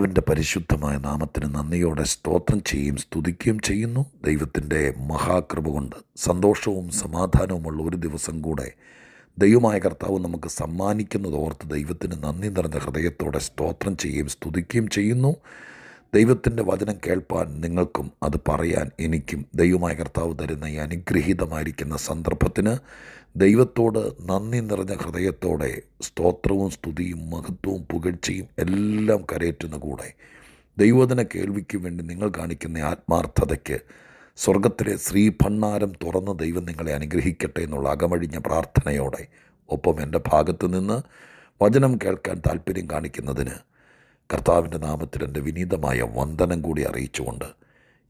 കർത്താവിന്റെ പരിശുദ്ധമായ നാമത്തിന് നന്ദിയോടെ സ്തോത്രം ചെയ്യും സ്തുതിക്കുകയും ചെയ്യുന്നു. ദൈവത്തിന്റെ മഹാകൃപ കൊണ്ട് സന്തോഷവും സമാധാനവുമുള്ള ഒരു ദിവസം കൂടെ ദൈവമായ കർത്താവ് നമുക്ക് സമ്മാനിക്കുന്നത് ഓർത്ത് ദൈവത്തിന് നന്ദി നിറഞ്ഞ ഹൃദയത്തോടെ സ്തോത്രം ചെയ്യുകയും സ്തുതിക്കുകയും ചെയ്യുന്നു. ദൈവത്തിന്റെ വചനം കേൾപ്പാൻ നിങ്ങൾക്കും അത് പറയാൻ എനിക്കും ദൈവമായ കർത്താവ് തരുന്ന ഈ അനുഗ്രഹീതമായിരിക്കുന്ന സന്ദർഭത്തിന് ദൈവത്തോട് നന്ദി നിറഞ്ഞ ഹൃദയത്തോടെ സ്തോത്രവും സ്തുതിയും മഹത്വവും പുകഴ്ചയും എല്ലാം കരയറ്റുന്ന കൂടെ ദൈവദിന കേൾവിക്ക് വേണ്ടി നിങ്ങൾ കാണിക്കുന്ന ആത്മാർത്ഥതയ്ക്ക് സ്വർഗത്തിലെ ശ്രീഭണ്ണാരം തുറന്ന് ദൈവം നിങ്ങളെ അനുഗ്രഹിക്കട്ടെ എന്നുള്ള അകമഴിഞ്ഞ പ്രാർത്ഥനയോടെ ഒപ്പം എന്റെ ഭാഗത്തു നിന്ന് വചനം കേൾക്കാൻ താല്പര്യം കാണിക്കുന്നതിന് കർത്താവിന്റെ നാമത്തിൽ എന്റെ വിനീതമായ വന്ദനം കൂടി അറിയിച്ചുകൊണ്ട്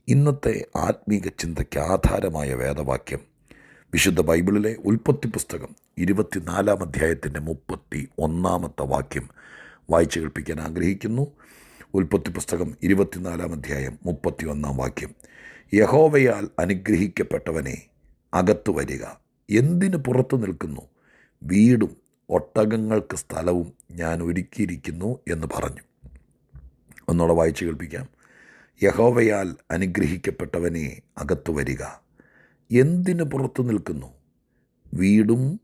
ഇന്നത്തെ ആത്മീക ചിന്തയ്ക്ക് ആധാരമായ വേദവാക്യം വിശുദ്ധ ബൈബിളിലെ ഉൽപ്പത്തി പുസ്തകം ഇരുപത്തിനാലാം അധ്യായത്തിന്റെ മുപ്പത്തി ഒന്നാമത്തെ വാക്യം വായിച്ചു കേൾപ്പിക്കാൻ ആഗ്രഹിക്കുന്നു. ഉൽപ്പത്തി പുസ്തകം ഇരുപത്തിനാലാം അധ്യായം മുപ്പത്തി ഒന്നാം വാക്യം. യഹോവയാൽ അനുഗ്രഹിക്കപ്പെട്ടവനെ അകത്തു വരിക. എന്തിനു പുറത്തു നിൽക്കുന്നു? വീടും ഒട്ടകങ്ങൾക്ക് സ്ഥലവും ഞാൻ ഒരുക്കിയിരിക്കുന്നു എന്ന് പറഞ്ഞു. ഒന്നുകൂടെ വായിച്ചു കേൾപ്പിക്കാം. യഹോവയാൽ അനുഗ്രഹിക്കപ്പെട്ടവനെ അകത്തു വരിക. എന്തിനു പുറത്തു നിൽക്കുന്നു? വീടും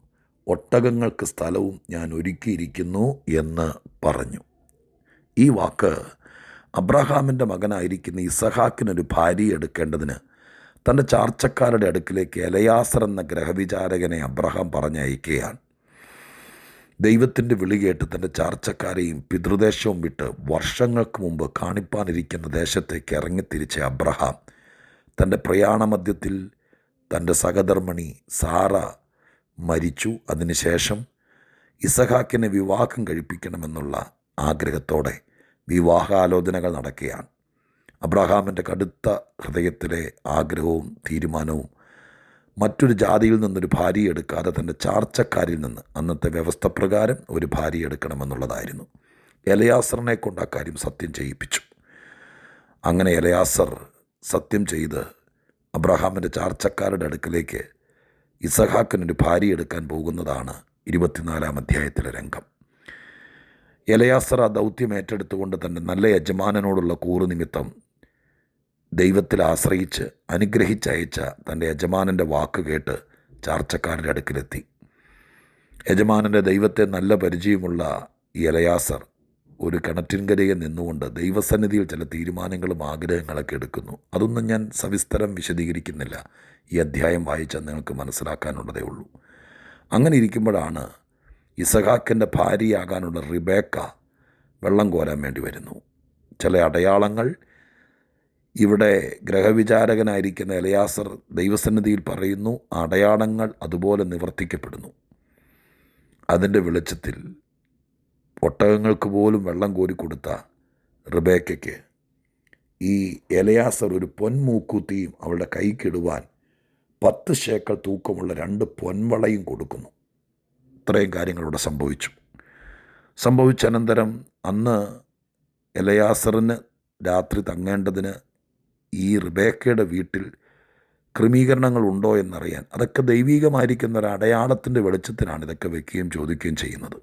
ഒട്ടകങ്ങൾക്ക് സ്ഥലവും ഞാൻ ഒരുക്കിയിരിക്കുന്നു എന്ന് പറഞ്ഞു. ഈ വാക്ക് അബ്രഹാമിന്റെ മകനായിരിക്കുന്ന ഇസഹാക്കിനൊരു ഭാര്യ എടുക്കേണ്ടതിന് തന്റെ ചാർച്ചക്കാരുടെ അടുക്കിലേക്ക് എലയാസർ എന്ന ഗ്രഹവിചാരകനെ അബ്രഹാം പറഞ്ഞയക്കുകയാണ്. ദൈവത്തിന്റെ വിളി കേട്ട് തന്റെ ചാർച്ചക്കാരെയും പിതൃദേശവും വിട്ട് വർഷങ്ങൾക്ക് മുമ്പ് കാണിപ്പാനിരിക്കുന്ന ദേശത്തേക്ക് ഇറങ്ങിത്തിരിച്ച അബ്രഹാം തന്റെ പ്രയാണമധ്യത്തിൽ തന്റെ സഹധർമ്മണി സാറ മരിച്ചു. അതിനുശേഷം ഇസഹാക്കിനെ വിവാഹം കഴിപ്പിക്കണമെന്നുള്ള ആഗ്രഹത്തോടെ വിവാഹാലോചനകൾ നടക്കുകയാണ്. അബ്രഹാമിന്റെ കടുത്ത ഹൃദയത്തിലെ ആഗ്രഹവും തീരുമാനവും മറ്റൊരു ജാതിയിൽ നിന്നൊരു ഭാര്യ എടുക്കാതെ തന്റെ ചാർച്ചക്കാരിൽ നിന്ന് അന്നത്തെ വ്യവസ്ഥ പ്രകാരം ഒരു ഭാര്യ എടുക്കണമെന്നുള്ളതായിരുന്നു. എലയാസറിനെ കൊണ്ട് ആ കാര്യം സത്യം ചെയ്യിപ്പിച്ചു. അങ്ങനെ എലയാസർ സത്യം ചെയ്ത് അബ്രഹാമിന്റെ ചാർച്ചക്കാരുടെ അടുക്കിലേക്ക് ഇസഹാക്കിനൊരു ഭാര്യ എടുക്കാൻ പോകുന്നതാണ് ഇരുപത്തിനാലാം അധ്യായത്തിലെ രംഗം. എലയാസർ ആ ദൗത്യം ഏറ്റെടുത്തുകൊണ്ട് തന്റെ നല്ല യജമാനനോടുള്ള കൂറ് നിമിത്തം ദൈവത്തിൽ ആശ്രയിച്ച് അനുഗ്രഹിച്ചയച്ച തന്റെ യജമാനന്റെ വാക്ക് കേട്ട് ചാർച്ചക്കാരുടെ അടുക്കിലെത്തി. യജമാനന്റെ ദൈവത്തെ നല്ല പരിചയമുള്ള ഈ എലയാസർ ഒരു കിണറ്റിൻകരയെ നിന്നുകൊണ്ട് ദൈവസന്നിധിയിൽ ചില തീരുമാനങ്ങളും ആഗ്രഹങ്ങളൊക്കെ എടുക്കുന്നു. അതൊന്നും ഞാൻ സവിസ്തരം വിശദീകരിക്കുന്നില്ല. ഈ അധ്യായം വായിച്ചാൽ നിങ്ങൾക്ക് മനസ്സിലാക്കാനുള്ളതേ ഉള്ളൂ. അങ്ങനെ ഇരിക്കുമ്പോഴാണ് ഇസഹാക്കിന്റെ ഭാര്യയാകാനുള്ള റിബേക്ക വെള്ളം കോരാൻ വേണ്ടി വരുന്നു. ചില അടയാളങ്ങൾ ഇവിടെ ഗ്രഹവിചാരകനായിരിക്കുന്ന എലയാസർ ദൈവസന്നിധിയിൽ പറയുന്നു അടയാളങ്ങൾ അതുപോലെ നിവർത്തിക്കപ്പെടുന്നു. അതിന്റെ വെളിച്ചത്തിൽ ഒട്ടകങ്ങൾക്ക് പോലും വെള്ളം കോരിക്കൊടുത്ത റിബേക്കയ്ക്ക് ഈ എലയാസർ ഒരു പൊന്മൂക്കുത്തിയും അവളുടെ കൈക്കിടുവാൻ പത്ത് ശേക്കൽ തൂക്കമുള്ള രണ്ട് പൊൻവളയും കൊടുക്കുന്നു. ഇത്രയും കാര്യങ്ങളിവിടെ സംഭവിച്ചു. സംഭവിച്ച അനന്തരം അന്ന് എലയാസറിന് രാത്രി തങ്ങേണ്ടതിന് ഈ റിബേക്കയുടെ വീട്ടിൽ ക്രമീകരണങ്ങൾ ഉണ്ടോ എന്നറിയാൻ അതൊക്കെ ദൈവീകമായിരിക്കുന്ന ഒരു അടയാളത്തിന്റെ വെളിച്ചത്തിലാണ് ഇതൊക്കെ വെക്കുകയും ചോദിക്കുകയും ചെയ്യുന്നത്.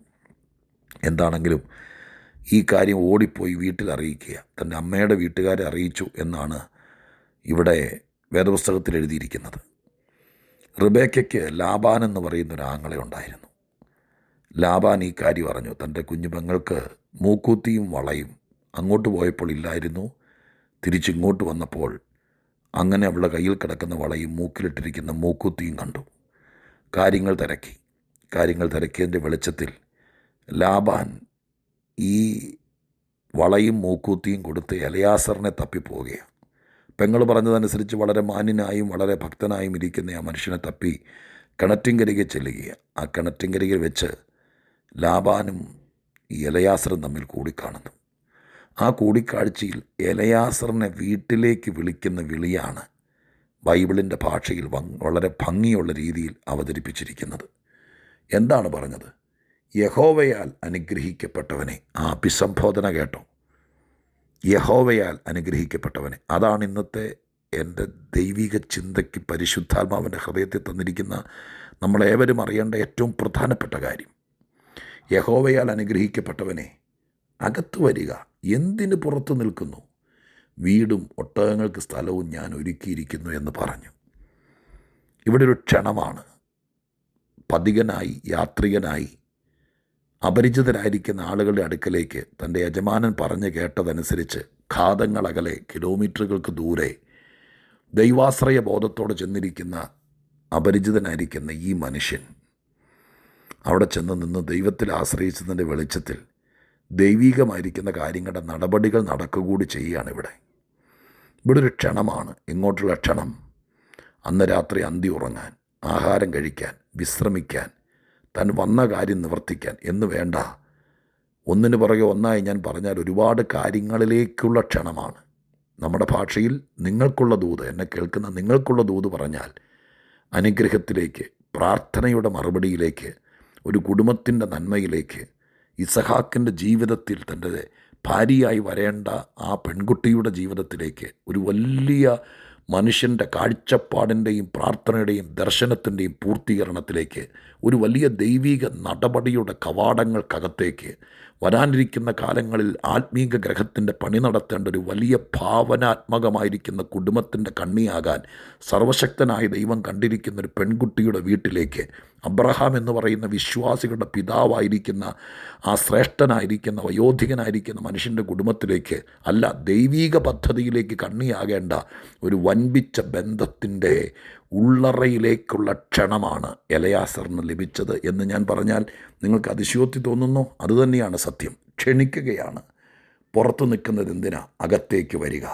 എന്താണെങ്കിലും ഈ കാര്യം ഓടിപ്പോയി വീട്ടിൽ അറിയിക്കുക. തന്റെ അമ്മയുടെ വീട്ടുകാരെ അറിയിച്ചു എന്നാണ് ഇവിടെ വേദപുസ്തകത്തിൽ എഴുതിയിരിക്കുന്നത്. റിബേക്കയ്ക്ക് ലാബാൻ എന്ന് പറയുന്ന ഒരു ആങ്ങളെ ഉണ്ടായിരുന്നു. ലാബാൻ ഈ കാര്യം അറിഞ്ഞു. തന്റെ കുഞ്ഞു പെങ്ങൾക്ക് മൂക്കൂത്തിയും വളയും അങ്ങോട്ട് പോയപ്പോൾ ഇല്ലായിരുന്നു. തിരിച്ചിങ്ങോട്ട് വന്നപ്പോൾ അങ്ങനെ അവളുടെ കയ്യിൽ കിടക്കുന്ന വളയും മൂക്കിലിട്ടിരിക്കുന്ന മൂക്കുത്തിയും കണ്ടു. കാര്യങ്ങൾ തിരക്കി. കാര്യങ്ങൾ തിരക്കിയതിന്റെ വെളിച്ചത്തിൽ ലാബാൻ ഈ വളയും മൂക്കൂത്തിയും കൊടുത്ത് എലയാസറിനെ തപ്പിപ്പോവുകയാണ്. പെങ്ങൾ പറഞ്ഞതനുസരിച്ച് വളരെ മാന്യനായും വളരെ ഭക്തനായും ഇരിക്കുന്ന ആ മനുഷ്യനെ തപ്പി കിണറ്റിൻകരികെ ചെല്ലുകയാണ്. ആ കിണറ്റിൻകരികെ വെച്ച് ലാബാനും ഈ എലയാസറും തമ്മിൽ കൂടിക്കാണുന്നു. ആ കൂടിക്കാഴ്ചയിൽ എലയാസറിനെ വീട്ടിലേക്ക് വിളിക്കുന്ന വിളിയാണ് ബൈബിളിന്റെ ഭാഷയിൽ വളരെ ഭംഗിയുള്ള രീതിയിൽ അവതരിപ്പിച്ചിരിക്കുന്നത്. എന്താണ് പറഞ്ഞത്? യഹോവയാൽ അനുഗ്രഹിക്കപ്പെട്ടവനെ. ആ അഭിസംബോധന കേട്ടോ. യഹോവയാൽ അനുഗ്രഹിക്കപ്പെട്ടവനെ. അതാണ് ഇന്നത്തെ എന്റെ ദൈവിക ചിന്തയ്ക്ക് പരിശുദ്ധാത്മാവിന്റെ ഹൃദയത്തിൽ തന്നിരിക്കുന്ന നമ്മളേവരും അറിയേണ്ട ഏറ്റവും പ്രധാനപ്പെട്ട കാര്യം. യഹോവയാൽ അനുഗ്രഹിക്കപ്പെട്ടവനെ അകത്തു വരിക. എന്തിന് പുറത്തു നിൽക്കുന്നു? വീടും ഒട്ടകങ്ങൾക്ക് സ്ഥലവും ഞാൻ ഒരുക്കിയിരിക്കുന്നു എന്ന് പറഞ്ഞു. ഇവിടെ ഒരു ക്ഷണമാണ്. പതികനായി യാത്രികനായി അപരിചിതരായിരിക്കുന്ന ആളുകളുടെ അടുക്കലേക്ക് തന്റെ യജമാനൻ പറഞ്ഞു കേട്ടതനുസരിച്ച് ഘാതങ്ങളകലെ കിലോമീറ്ററുകൾക്ക് ദൂരെ ദൈവാശ്രയ ബോധത്തോടെ ചെന്നിരിക്കുന്ന അപരിചിതനായിരിക്കുന്ന ഈ മനുഷ്യൻ അവിടെ ചെന്ന് നിന്ന് ദൈവത്തിൽ ആശ്രയിച്ചതിന്റെ വെളിച്ചത്തിൽ ദൈവീകമായിരിക്കുന്ന കാര്യങ്ങളുടെ നടപടികൾ നടക്കുകൂടി ചെയ്യുകയാണ് ഇവിടെ. ഇവിടെ ഒരു ക്ഷണമാണ്. ഇങ്ങോട്ടുള്ള ക്ഷണം. അന്ന് രാത്രി അന്തി ഉറങ്ങാൻ ആഹാരം കഴിക്കാൻ വിശ്രമിക്കാൻ താൻ വന്ന കാര്യം നിവർത്തിക്കാൻ എന്ന് വേണ്ട. ഒന്നിനു പുറകെ ഒന്നായി ഞാൻ പറഞ്ഞാൽ ഒരുപാട് കാര്യങ്ങളിലേക്കുള്ള ക്ഷണമാണ്. നമ്മുടെ ഭാഷയിൽ നിങ്ങൾക്കുള്ള ദൂത് എന്നെ കേൾക്കുന്ന നിങ്ങൾക്കുള്ള ദൂത് പറഞ്ഞാൽ അനുഗ്രഹത്തിലേക്ക് പ്രാർത്ഥനയുടെ മറുപടിയിലേക്ക് ഒരു കുടുംബത്തിന്റെ നന്മയിലേക്ക് ഇസഹാക്കിന്റെ ജീവിതത്തിൽ തന്റെ ഭാര്യയായി വരേണ്ട ആ പെൺകുട്ടിയുടെ ജീവിതത്തിലേക്ക് ഒരു വലിയ മനുഷ്യന്റെ കാഴ്ചപ്പാടിന്റെയും പ്രാർത്ഥനയുടെയും ദർശനത്തിന്റെയും പൂർത്തീകരണത്തിലേക്ക് ഒരു വലിയ ദൈവിക നടപടിയുടെ കവാടങ്ങൾക്കകത്തേക്ക് വരാനിരിക്കുന്ന കാലങ്ങളിൽ ആത്മീക ഗ്രഹത്തിന്റെ പണി നടത്തേണ്ട ഒരു വലിയ ഭാവനാത്മകമായിരിക്കുന്ന കുടുംബത്തിന്റെ കണ്ണിയാകാൻ സർവശക്തനായ ദൈവം കണ്ടിരിക്കുന്ന ഒരു പെൺകുട്ടിയുടെ വീട്ടിലേക്ക് അബ്രഹാം എന്ന് പറയുന്ന വിശ്വാസികളുടെ പിതാവായിരിക്കുന്ന ആ ശ്രേഷ്ഠനായിരിക്കുന്ന വയോധികനായിരിക്കുന്ന മനുഷ്യന്റെ കുടുംബത്തിലേക്ക് അല്ല ദൈവീക പദ്ധതിയിലേക്ക് കണ്ണിയാകേണ്ട ഒരു വൻപിച്ച ബന്ധത്തിന്റെ ഉള്ളറയിലേക്കുള്ള ക്ഷണമാണ് എലയാസറിന് ലഭിച്ചത് എന്ന് ഞാൻ പറഞ്ഞാൽ നിങ്ങൾക്ക് അതിശയോക്തി തോന്നുന്നു? അതുതന്നെയാണ് സത്യം. ക്ഷണിക്കുകയാണ്. പുറത്തു നിൽക്കുന്നത് എന്തിനാ? അകത്തേക്ക് വരിക.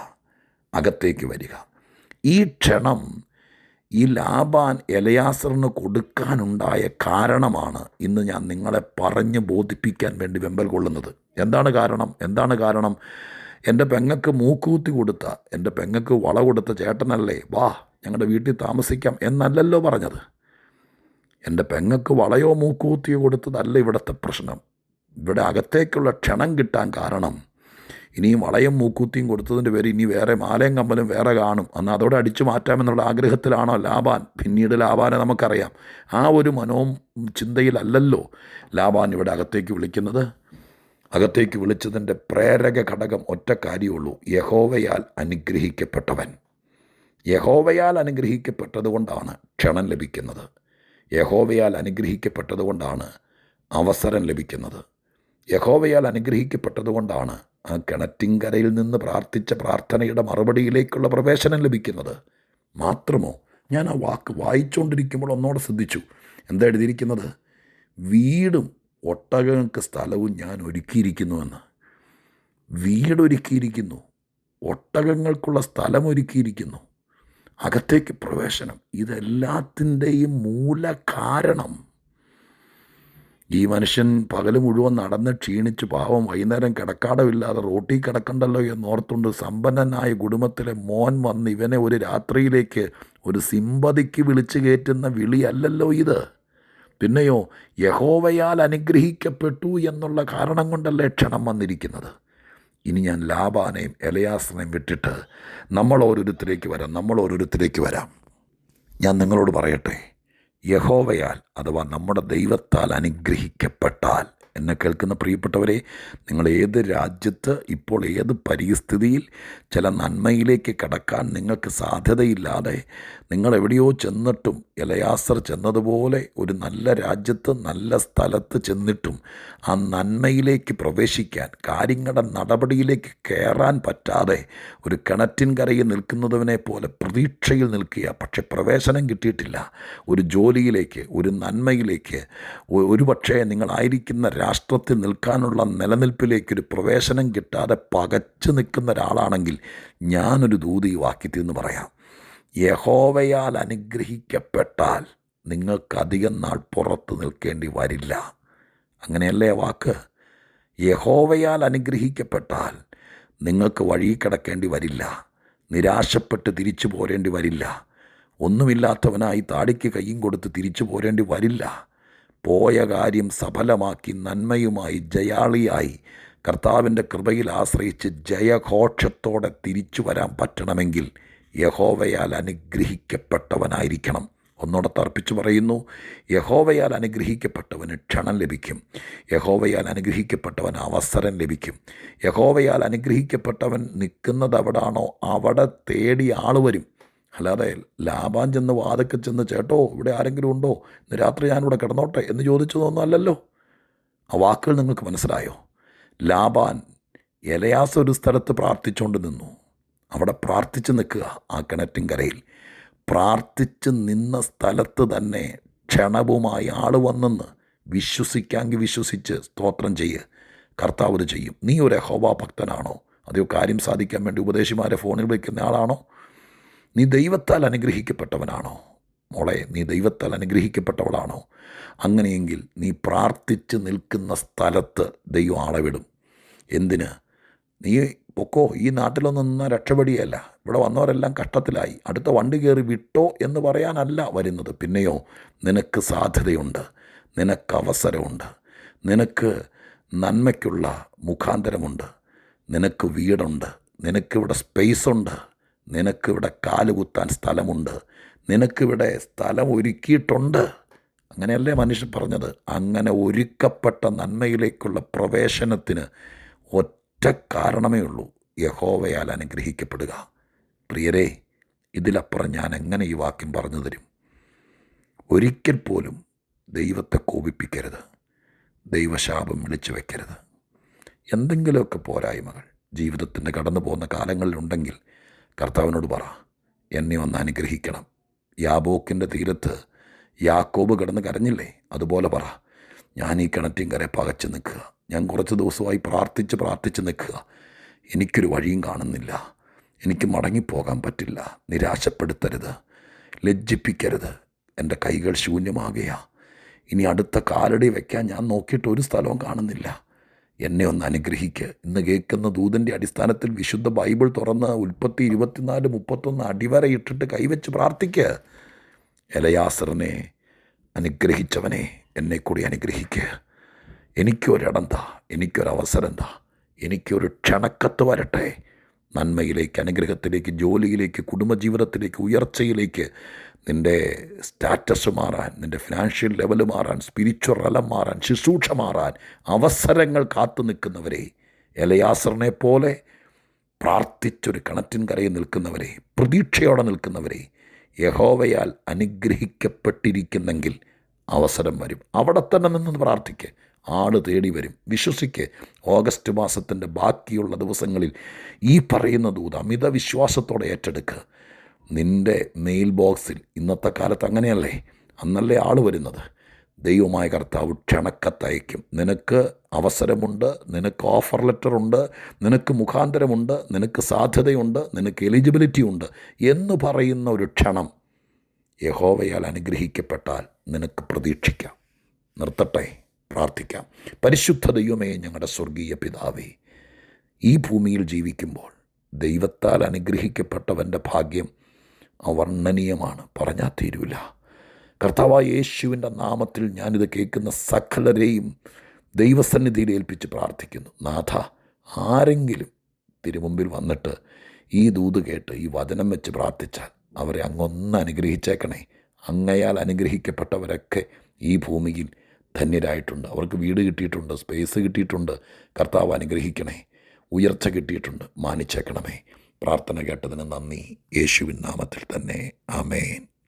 അകത്തേക്ക് വരിക. ഈ ക്ഷണം ഈ ലാബാൻ എലയാസറിന് കൊടുക്കാനുണ്ടായ കാരണമാണ് ഇന്ന് ഞാൻ നിങ്ങളെ പറഞ്ഞ് ബോധിപ്പിക്കാൻ വേണ്ടി വെമ്പൽ കൊള്ളുന്നത്. എന്താണ് കാരണം? എന്താണ് കാരണം? എന്റെ പെങ്ങക്ക് മൂക്കൂത്തി കൊടുത്ത എന്റെ പെങ്ങക്ക് വള കൊടുത്ത ചേട്ടനല്ലേ? വാ. ഞങ്ങളുടെ വീട്ടിൽ താമസിക്കാം എന്നല്ലല്ലോ പറഞ്ഞത്. എന്റെ പെങ്ങക്ക് വളയോ മൂക്കൂത്തിയോ കൊടുത്തതല്ല ഇവിടുത്തെ പ്രശ്നം. ഇവിടെ അകത്തേക്കുള്ള ക്ഷണം കിട്ടാൻ കാരണം ഇനിയും വളയും മൂക്കൂത്തിയും കൊടുത്തതിന്റെ പേര് ഇനി വേറെ മാലയും കമ്പലും വേറെ കാണും. അന്ന് അതോടെ അടിച്ചു മാറ്റാമെന്നുള്ള ആഗ്രഹത്തിലാണോ ലാബാൻ പിന്നീട് ലാബാനെ നമുക്കറിയാം. ആ ഒരു മനോ ചിന്തയിലല്ലല്ലോ ലാബാൻ ഇവിടെ അകത്തേക്ക് വിളിക്കുന്നത്. അകത്തേക്ക് വിളിച്ചതിന്റെ പ്രേരക ഘടകം ഒറ്റ യഹോവയാൽ അനുഗ്രഹിക്കപ്പെട്ടവൻ. യഹോവയാൽ അനുഗ്രഹിക്കപ്പെട്ടതുകൊണ്ടാണ് ക്ഷണം ലഭിക്കുന്നത്. യഹോവയാൽ അനുഗ്രഹിക്കപ്പെട്ടതുകൊണ്ടാണ് അവസരം ലഭിക്കുന്നത്. യഹോവയാൽ അനുഗ്രഹിക്കപ്പെട്ടതുകൊണ്ടാണ് ആ കിണറ്റിൻകരയിൽ നിന്ന് പ്രാർത്ഥിച്ച പ്രാർത്ഥനയുടെ മറുപടിയിലേക്കുള്ള പ്രവേശനം ലഭിക്കുന്നത്. മാത്രമോ ഞാൻ ആ വാക്ക് വായിച്ചുകൊണ്ടിരിക്കുമ്പോൾ ഒന്നോടെ ശ്രദ്ധിച്ചു. എന്താ എഴുതിയിരിക്കുന്നത്? വീടും ഒട്ടകങ്ങൾക്ക് സ്ഥലവും ഞാൻ ഒരുക്കിയിരിക്കുന്നുവെന്ന് വീടൊരുക്കിയിരിക്കുന്നു. ഒട്ടകങ്ങൾക്കുള്ള സ്ഥലം ഒരുക്കിയിരിക്കുന്നു. അകത്തേക്ക് പ്രവേശനം. ഇതെല്ലാത്തിന്റെയും മൂല കാരണം ഈ മനുഷ്യൻ പകൽ മുഴുവൻ നടന്ന് ക്ഷീണിച്ച് പാവം വൈകുന്നേരം കിടക്കാടമില്ലാതെ റോട്ടിൽ കിടക്കണ്ടല്ലോ ഓർത്തുണ്ട് സമ്പന്നനായ കുടുംബത്തിലെ മോൻ വന്ന് ഇവനെ ഒരു രാത്രിയിലേക്ക് ഒരു സിമ്പതിക്ക് വിളിച്ചു കയറ്റുന്ന വിളിയല്ലല്ലോ ഇത്. പിന്നെയോ യഹോവയാൽ അനുഗ്രഹിക്കപ്പെട്ടു എന്നുള്ള കാരണം കൊണ്ടല്ലേ ക്ഷണം വന്നിരിക്കുന്നത്. ഇനി ഞാൻ ലാബാനെയും എലയാസനെയും വിട്ടിട്ട് നമ്മൾ ഓരോരുത്തരേക്ക് വരാം നമ്മൾ ഓരോരുത്തരേക്ക് വരാം. ഞാൻ നിങ്ങളോട് പറയട്ടെ യഹോവയാൽ അഥവാ നമ്മുടെ ദൈവത്താൽ അനുഗ്രഹിക്കപ്പെട്ടാൽ എന്നെ കേൾക്കുന്ന പ്രിയപ്പെട്ടവരെ നിങ്ങൾ ഏത് രാജ്യത്ത് ഇപ്പോൾ ഏത് പരിസ്ഥിതിയിൽ ചില നന്മയിലേക്ക് കടക്കാൻ നിങ്ങൾക്ക് സാധ്യതയില്ലാതെ നിങ്ങൾ എവിടെയോ ചെന്നിട്ടും ഇലയാസർ ചെന്നതുപോലെ ഒരു നല്ല രാജ്യത്ത് നല്ല സ്ഥലത്ത് ചെന്നിട്ടും ആ നന്മയിലേക്ക് പ്രവേശിക്കാൻ കാര്യങ്ങളുടെ നടപടിയിലേക്ക് കയറാൻ പറ്റാതെ ഒരു കിണറ്റിൻ കരയിൽ നിൽക്കുന്നതിനെ പോലെ പ്രതീക്ഷയിൽ നിൽക്കുക. പക്ഷെ പ്രവേശനം കിട്ടിയിട്ടില്ല. ഒരു ജോലിയിലേക്ക് ഒരു നന്മയിലേക്ക് ഒരു പക്ഷേ നിങ്ങളായിരിക്കുന്ന രാഷ്ട്രത്തിൽ നിൽക്കാനുള്ള നിലനിൽപ്പിലേക്കൊരു പ്രവേശനം കിട്ടാതെ പകച്ചു നിൽക്കുന്ന ഒരാളാണെങ്കിൽ ഞാനൊരു ദൂതി വാക്യത്തിൽ നിന്ന് പറയാം. യഹോവയാൽ അനുഗ്രഹിക്കപ്പെട്ടാൽ നിങ്ങൾക്കധികം നാൾ പുറത്ത് നിൽക്കേണ്ടി വരില്ല. അങ്ങനെയല്ലേ വാക്ക്? യഹോവയാൽ അനുഗ്രഹിക്കപ്പെട്ടാൽ നിങ്ങൾക്ക് വഴി കിടക്കേണ്ടി വരില്ല. നിരാശപ്പെട്ട് തിരിച്ചു പോരേണ്ടി വരില്ല. ഒന്നുമില്ലാത്തവനായി താടിക്ക് കയ്യും കൊടുത്ത് തിരിച്ചു പോരേണ്ടി വരില്ല. പോയ കാര്യം സഫലമാക്കി നന്മയുമായി ജയാളിയായി. കർത്താവിന്റെ കൃപയിൽ ആശ്രയിച്ച് ജയഘോഷത്തോടെ തിരിച്ചു വരാൻ പറ്റണമെങ്കിൽ യഹോവയാൽ അനുഗ്രഹിക്കപ്പെട്ടവനായിരിക്കണം. ഒന്നോടെ തർപ്പിച്ചു പറയുന്നു യഹോവയാൽ അനുഗ്രഹിക്കപ്പെട്ടവന് ക്ഷണം ലഭിക്കും. യഹോവയാൽ അനുഗ്രഹിക്കപ്പെട്ടവൻ അവസരം ലഭിക്കും. യഹോവയാൽ അനുഗ്രഹിക്കപ്പെട്ടവൻ നിൽക്കുന്നത് എവിടാണോ അവിടെ തേടി ആൾ വരും. അല്ലാതെ ലാഭാൻ ചെന്ന് വാതൊക്കെ ചെന്ന് ചേട്ടോ ഇവിടെ ആരെങ്കിലും ഉണ്ടോ? ഇന്ന് രാത്രി ഞാനിവിടെ കിടന്നോട്ടെ എന്ന് ചോദിച്ചതൊന്നും അല്ലല്ലോ. ആ വാക്കുകൾ നിങ്ങൾക്ക് മനസ്സിലായോ? ലാബാൻ എലയാസ് ഒരു സ്ഥലത്ത് പ്രാർത്ഥിച്ചുകൊണ്ട് നിന്നു. അവിടെ പ്രാർത്ഥിച്ച് നിൽക്കുക ആ കിണറ്റിൻകരയിൽ പ്രാർത്ഥിച്ച് നിന്ന സ്ഥലത്ത് തന്നെ ക്ഷണവുമായി ആൾ വന്നെന്ന് വിശ്വസിക്കാമെങ്കിൽ വിശ്വസിച്ച് സ്തോത്രം ചെയ്യ്. കർത്താവ് ചെയ്യും. നീ ഒരു ഹോവാ ഭക്തനാണോ? അതോ കാര്യം സാധിക്കാൻ വേണ്ടി ഉപദേശിമാരെ ഫോണിൽ വയ്ക്കുന്ന ആളാണോ? നീ ദൈവത്താൽ അനുഗ്രഹിക്കപ്പെട്ടവനാണോ? മോളെ നീ ദൈവത്താൽ അനുഗ്രഹിക്കപ്പെട്ടവളാണോ? അങ്ങനെയെങ്കിൽ നീ പ്രാർത്ഥിച്ച് നിൽക്കുന്ന സ്ഥലത്ത് ദൈവം ആളെ വിടും എന്തിന്? നീ പൊക്കോ ഈ നാട്ടിലൊന്നും നിന്നാൽ രക്ഷപ്പെടിയല്ല ഇവിടെ വന്നവരെല്ലാം കഷ്ടത്തിലായി. അടുത്ത വണ്ടി കയറി വിട്ടോ എന്ന് പറയാനല്ല വരുന്നത്. പിന്നെയോ നിനക്ക് സാധ്യതയുണ്ട്. നിനക്ക് അവസരമുണ്ട്. നിനക്ക് നന്മയ്ക്കുള്ള മുഖാന്തരമുണ്ട്. നിനക്ക് വീടുണ്ട്. നിനക്കിവിടെ സ്പേസുണ്ട്. നിനക്കിവിടെ കാലുകുത്താൻ സ്ഥലമുണ്ട്. നിനക്കിവിടെ സ്ഥലം ഒരുക്കിയിട്ടുണ്ട് അങ്ങനെയല്ലേ മനുഷ്യൻ പറഞ്ഞത്? അങ്ങനെ ഒരുക്കപ്പെട്ട നന്മയിലേക്കുള്ള പ്രവേശനത്തിന് ഒറ്റ കാരണമേ ഉള്ളൂ. യഹോവയാൽ അനുഗ്രഹിക്കപ്പെടുക. പ്രിയരെ ഇതിലപ്പുറം ഞാൻ എങ്ങനെ ഈ വാക്യം പറഞ്ഞു തരും? ഒരിക്കൽ പോലും ദൈവത്തെ കോപിപ്പിക്കരുത്. ദൈവശാപം വിളിച്ചു വയ്ക്കരുത് എന്തെങ്കിലുമൊക്കെ പോരായ്മകൾ ജീവിതത്തിന്റെ കടന്നു പോകുന്ന കാലങ്ങളിലുണ്ടെങ്കിൽ കർത്താവിനോട് പറ. എന്നെ ഒന്ന് അനുഗ്രഹിക്കണം. യാബോക്കിന്റെ തീരത്ത് യാക്കോബ് കിടന്ന് കരഞ്ഞില്ലേ? അതുപോലെ പറ. ഞാൻ ഈ കിണറ്റിൻകരെ പകച്ച് നിൽക്കുക. ഞാൻ കുറച്ച് ദിവസമായി പ്രാർത്ഥിച്ച് പ്രാർത്ഥിച്ച് നിൽക്കുക. എനിക്കൊരു വഴിയും കാണുന്നില്ല. എനിക്ക് മടങ്ങിപ്പോകാൻ പറ്റില്ല. നിരാശപ്പെടുത്തരുത്. ലജ്ജിപ്പിക്കരുത്. എന്റെ കൈകൾ ശൂന്യമാകുക ഇനി അടുത്ത കാലടി വയ്ക്കാൻ ഞാൻ നോക്കിയിട്ട് ഒരു സ്ഥലവും കാണുന്നില്ല. എന്നെ ഒന്ന് അനുഗ്രഹിക്കുക ഇന്ന് കേൾക്കുന്ന ദൂതന്റെ അടിസ്ഥാനത്തിൽ വിശുദ്ധ ബൈബിൾ തുറന്ന് ഉൽപ്പത്തി ഇരുപത്തിനാല് മുപ്പത്തൊന്ന് അടിവര ഇട്ടിട്ട് കൈവച്ച് പ്രാർത്ഥിക്കുക എലയാസറിനെ അനുഗ്രഹിച്ചവനെ എന്നെ കൂടി അനുഗ്രഹിക്കുക എനിക്കൊരിടം താ എനിക്കൊരവസരം താ എനിക്കൊരു ക്ഷണക്കത്ത് വരട്ടെ. നന്മയിലേക്ക് അനുഗ്രഹത്തിലേക്ക് ജോലിയിലേക്ക് കുടുംബജീവിതത്തിലേക്ക് ഉയർച്ചയിലേക്ക് നിന്റെ സ്റ്റാറ്റസ് മാറാൻ നിന്റെ ഫിനാൻഷ്യൽ ലെവൽ മാറാൻ സ്പിരിച്വൽ റലം മാറാൻ ശുശ്രൂഷ മാറാൻ അവസരങ്ങൾ കാത്തു നിൽക്കുന്നവരെ എലയാസറിനെ പോലെ പ്രാർത്ഥിച്ചൊരു കണറ്റിൻ കരയിൽ നിൽക്കുന്നവരെ പ്രതീക്ഷയോടെ നിൽക്കുന്നവരെ യഹോവയാൽ അനുഗ്രഹിക്കപ്പെട്ടിരിക്കുന്നെങ്കിൽ അവസരം വരും. അവിടെ തന്നെ നിന്ന് പ്രാർത്ഥിക്ക്. ആൾ തേടി വരും. വിശ്വസിക്ക്. ഓഗസ്റ്റ് മാസത്തിന്റെ ബാക്കിയുള്ള ദിവസങ്ങളിൽ ഈ പറയുന്ന ദൂത് അമിത വിശ്വാസത്തോടെ ഏറ്റെടുക്കുക നിന്റെ മെയിൽ ബോക്സിൽ ഇന്നത്തെ കാലത്ത് അങ്ങനെയല്ലേ? അന്നല്ലേ ആൾ വരുന്നത്. ദൈവമായ കർത്താവ് ക്ഷണക്കത്തയക്കും നിനക്ക് അവസരമുണ്ട് നിനക്ക് ഓഫർ ലെറ്റർ ഉണ്ട് നിനക്ക് മുഖാന്തരമുണ്ട് നിനക്ക് സാധ്യതയുണ്ട് നിനക്ക് എലിജിബിലിറ്റി ഉണ്ട് എന്ന് പറയുന്ന ഒരു ക്ഷണം യഹോവയാൽ അനുഗ്രഹിക്കപ്പെട്ടാൽ നിനക്ക് പ്രതീക്ഷിക്കാം. നിർത്തട്ടെ. പ്രാർത്ഥിക്കാം. പരിശുദ്ധ ദൈവമേ ഞങ്ങളുടെ സ്വർഗീയ പിതാവേ ഈ ഭൂമിയിൽ ജീവിക്കുമ്പോൾ ദൈവത്താൽ അനുഗ്രഹിക്കപ്പെട്ടവന്റെ ഭാഗ്യം അവർണനീയമാണ്. പറഞ്ഞാൽ തീരൂല. കർത്താവായ യേശുവിന്റെ നാമത്തിൽ ഞാനിത് കേൾക്കുന്ന സകലരെയും ദൈവസന്നിധിയിൽ ഏൽപ്പിച്ച് പ്രാർത്ഥിക്കുന്നു. നാഥ ആരെങ്കിലും തിരുമുമ്പിൽ വന്നിട്ട് ഈ ദൂത് കേട്ട് ഈ വചനം വെച്ച് പ്രാർത്ഥിച്ചാൽ അവരെ അങ്ങൊന്ന് അനുഗ്രഹിച്ചേക്കണേ. അങ്ങയാൽ അനുഗ്രഹിക്കപ്പെട്ടവരൊക്കെ ഈ ഭൂമിയിൽ ധന്യരായിട്ടുണ്ട്. അവർക്ക് വീട് കിട്ടിയിട്ടുണ്ട് സ്പേസ് കിട്ടിയിട്ടുണ്ട്. കർത്താവ് അനുഗ്രഹിക്കണേ ഉയർച്ച കിട്ടിയിട്ടുണ്ട്. മാനിച്ചേക്കണമേ. പ്രാർത്ഥന കേട്ടതിന് നന്ദി. യേശുവിൻ നാമത്തിൽ തന്നെ. ആമേൻ.